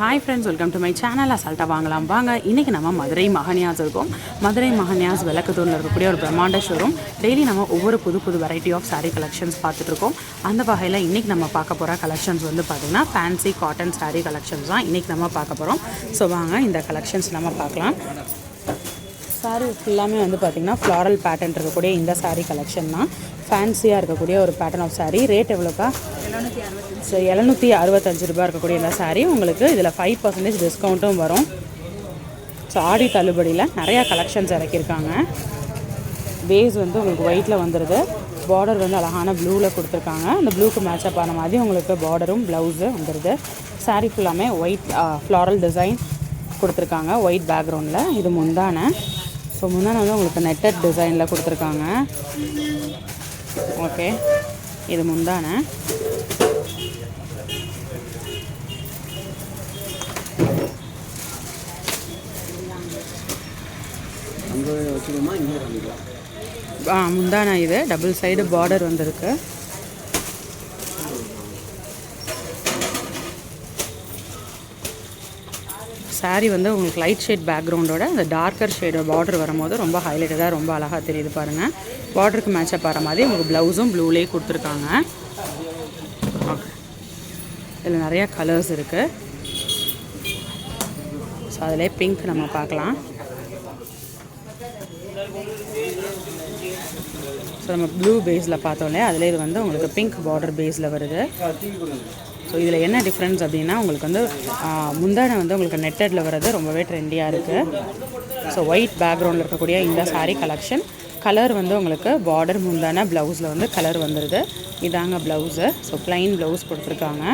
Hi friends welcome to my channel அசால்ட்டாக வாங்கலாம். வாங்க இன்றைக்கி நம்ம மதுரை மகனியாஸ் இருக்கோம். மதுரை மகனியாஸ் விளக்கத்தூரில் இருக்கக்கூடிய ஒரு பிரம்மாண்ட ஷோரூம் டெய்லி நம்ம ஒவ்வொரு புது புது வெரைட்டி ஆஃப் சாரீ கலெக்ஷன்ஸ் பார்த்துட்ருக்கோம் அந்த வகையில் இன்றைக்கி நம்ம பார்க்க போகிற கலெக்ஷன்ஸ் வந்து பார்த்திங்கன்னா ஃபேன்சி காட்டன் சாரீ கலெக்ஷன்ஸ் தான் இன்றைக்கி நம்ம பார்க்க போகிறோம் ஸோ வாங்க இந்த கலெக்ஷன்ஸ் நம்ம பார்க்கலாம். சாரீ ஃபுல்லாமே வந்து பார்த்திங்கன்னா ஃப்ளாரல் பேட்டர்ன் இருக்கக்கூடிய இந்த saree கலெக்ஷன் தான். ஃபேன்சியாக இருக்கக்கூடிய ஒரு பேட்டர்ன் ஆஃப் saree. ரேட் எவ்வளோக்கா? ஸோ எழுநூற்றி அறுபத்தஞ்சு ரூபாய் இருக்கக்கூடிய இந்த saree உங்களுக்கு இதில் ஃபைவ் பர்சன்டேஜ் டிஸ்கவுண்ட்டும் வரும். ஸோ ஆடி தள்ளுபடியில் நிறையா கலெக்ஷன்ஸ் இறக்கியிருக்காங்க. பேஸ் வந்து உங்களுக்கு ஒயிட்டில் வந்துடுது பார்டர் வந்து அழகான ப்ளூவில் கொடுத்துருக்காங்க. அந்த ப்ளூக்கு மேட்சப் ஆன மாதிரி உங்களுக்கு பார்டரும் ப்ளவுஸு வந்துடுது saree ஃபுல்லாமே ஒயிட் ஃப்ளாரல் டிசைன் கொடுத்துருக்காங்க. ஒயிட் பேக்ரவுண்டில் இது முந்தானை. ஸோ முந்தானை வந்து உங்களுக்கு நெட்டட் டிசைனில் கொடுத்துருக்காங்க. ஓகே. இது முந்தானை. ஆ முந்தானை இது. டபுள் சைடு பார்டர் வந்திருக்கு. சாரீ வந்து உங்களுக்கு லைட் ஷேட் பேக்ரவுண்டோட அந்த டார்க்கர் ஷேடோட பார்டர் வரும்போது ரொம்ப ஹைலைட்டடாக ரொம்ப அழகாக தெரியுது பாருங்கள் பார்டருக்கு மேட்சப் ஆகிற மாதிரி உங்களுக்கு ப்ளவுஸும் ப்ளூலேயே கொடுத்துருக்காங்க. ஓகே இதில் நிறையா கலர்ஸ் இருக்குது ஸோ அதிலே பிங்க் நம்ம பார்க்கலாம். ஸோ நம்ம ப்ளூ பேஸில் பார்த்தோம்லே அதிலே இது வந்து உங்களுக்கு பிங்க் பார்டர் பேஸில் வருது. ஸோ இதில் என்ன டிஃப்ரென்ஸ் அப்படின்னா உங்களுக்கு வந்து முந்தானை வந்து உங்களுக்கு நெட்டடில் வர்றது ரொம்பவே ட்ரெண்டியாக இருக்குது ஸோ ஒயிட் பேக்ரவுண்டில் இருக்கக்கூடிய இந்த சாரீ கலெக்ஷன் கலர் வந்து உங்களுக்கு பார்டர் முந்தான ப்ளவுஸில் வந்து கலர் வந்துடுது இதாங்க ப்ளவுஸு ஸோ ப்ளைன் ப்ளவுஸ் கொடுத்துருக்காங்க.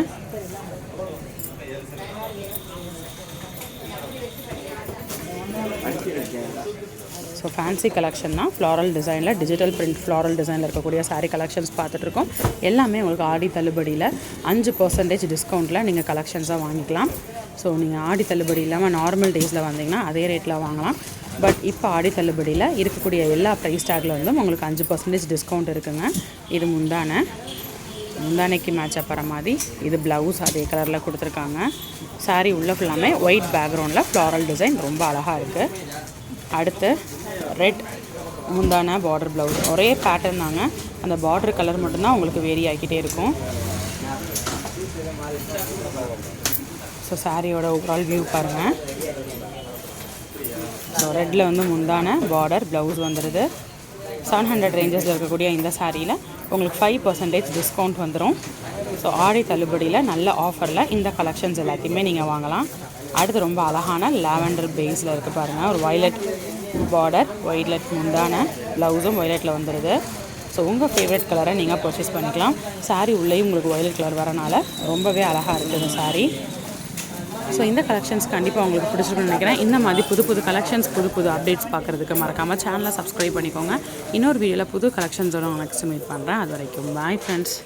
ஸோ ஃபேன்சி கலெக்ஷன் தான். ஃப்ளாரல் டிசைனில் டிஜிட்டல் பிரிண்ட் ஃப்ளாரல் டிசைனில் இருக்கக்கூடிய சாரீ கலெக்ஷன்ஸ் பார்த்துட்ருக்கோம். எல்லாமே உங்களுக்கு ஆடி தள்ளுபடியில் அஞ்சு பர்சன்டேஜ் டிஸ்கவுண்ட்டில் நீங்கள் கலெக்ஷன்ஸாக வாங்கிக்கலாம். ஸோ நீங்கள் ஆடி தள்ளுபடி இல்லாமல் நார்மல் டேஸில் வந்தீங்கன்னா அதே ரேட்டில் வாங்கலாம். பட் இப்போ ஆடி தள்ளுபடியில் இருக்கக்கூடிய எல்லா ப்ரைஸ் டேக்கில் இருந்தும் உங்களுக்கு அஞ்சு பர்சன்டேஜ் டிஸ்கவுண்ட் இருக்குங்க. இது முந்தான. முந்தானைக்கு மேட்ச் ஆகிற மாதிரி இது ப்ளவுஸ் அதே கலரில் கொடுத்துருக்காங்க. சாரீ உள்ள ஃபுல்லாமே ஒயிட் பேக்ரவுண்டில் ஃப்ளாரல் டிசைன் ரொம்ப அழகாக இருக்குது அடுத்து ரெட் முந்தான பார்டர் ப்ளவுஸ் ஒரே பேட்டர்ன் தாங்க. அந்த பார்டர் கலர் மட்டும்தான் உங்களுக்கு வேரி ஆகிக்கிட்டே இருக்கும். ஸோ சாரியோட ஓவரால் வியூ பாருங்கள் ஸோ ரெட்டில் வந்து முந்தான பார்டர் ப்ளவுஸ் வந்துடுது செவன் ஹண்ட்ரட் ரேஞ்சஸில் இருக்கக்கூடிய இந்த சாரியில் உங்களுக்கு ஃபைவ் பர்சன்டேஜ் டிஸ்கவுண்ட் வந்துடும் ஸோ ஆடை தள்ளுபடியில் நல்ல ஆஃபரில் இந்த கலெக்ஷன்ஸ் எல்லாத்தையுமே நீங்கள் வாங்கலாம். அடுத்து ரொம்ப அழகான லாவெண்டர் பேஸில் இருக்குது பாருங்கள் ஒரு வயலட் பார்டர் ஒயிலட் முந்தான ப்ளவுஸும் ஒயிலட்டில் வந்துடுது ஸோ உங்கள் ஃபேவரட் கலரை நீங்கள் பர்ச்சேஸ் பண்ணிக்கலாம். சாரீ உள்ளேயும் உங்களுக்கு ஒயிலட் கலர் வரனால ரொம்பவே அழகாக இருக்குது சாரீ ஸோ இந்த கலெக்ஷன்ஸ் கண்டிப்பாக உங்களுக்கு பிடிச்சிருக்குன்னு நினைக்கிறேன். இந்த மாதிரி புது புது கலெக்ஷன்ஸ் புது புது அப்டேட்ஸ் பார்க்குறதுக்கு மறக்காமல் சேனலை சப்ஸ்கிரைப் பண்ணிக்கோங்க. இன்னொரு வீடியோவில் புது கலெக்ஷன்ஸோட உங்களுக்கு மீட் பண்ணுறேன் அது வரைக்கும் பாய் ஃப்ரெண்ட்ஸ்